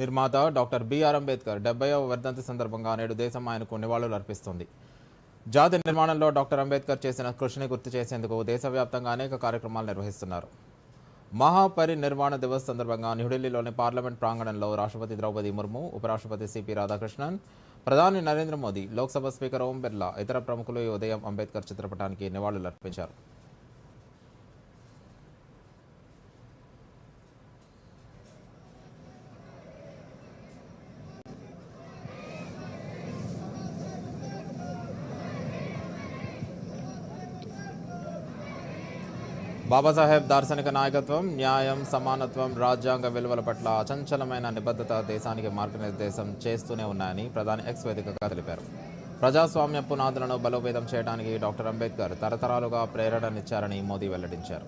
నిర్మాత doctor BR Ambedkar డెబ్బైవ వర్ధంతి సందర్భంగా నేడు దేశం ఆయనకు నివాళులు అర్పిస్తుంది. జాతి నిర్మాణంలో డాక్టర్ అంబేద్కర్ చేసిన కృషిని గుర్తు చేసేందుకు దేశవ్యాప్తంగా అనేక కార్యక్రమాలు నిర్వహిస్తున్నారు. మహాపరినిర్వాణ దివస్ సందర్భంగా న్యూఢిల్లీలోని పార్లమెంట్ ప్రాంగణంలో రాష్ట్రపతి ద్రౌపది ముర్ము ఉపరాష్ట్రపతి సిపి రాధాకృష్ణన్ ప్రధాని నరేంద్ర మోదీ లోక్సభ స్పీకర్ ఓం బిర్లా ఇతర ప్రముఖులు ఈ ఉదయం అంబేద్కర్ చిత్రపటానికి నివాళులు బాబాసాహెబ్ దార్శనిక నాయకత్వం న్యాయం సమానత్వం రాజ్యాంగ విలువల పట్ల అచంచలమైన నిబద్ధత దేశానికి మార్గనిర్దేశం చేస్తూనే ఉన్నాయని ప్రధాని ఎక్స్ వేదికగా తెలిపారు. ప్రజాస్వామ్య పునాదులను బలోపేతం చేయడానికి డాక్టర్ అంబేద్కర్ తరతరాలుగా ప్రేరణనిచ్చారని మోదీ వెల్లడించారు.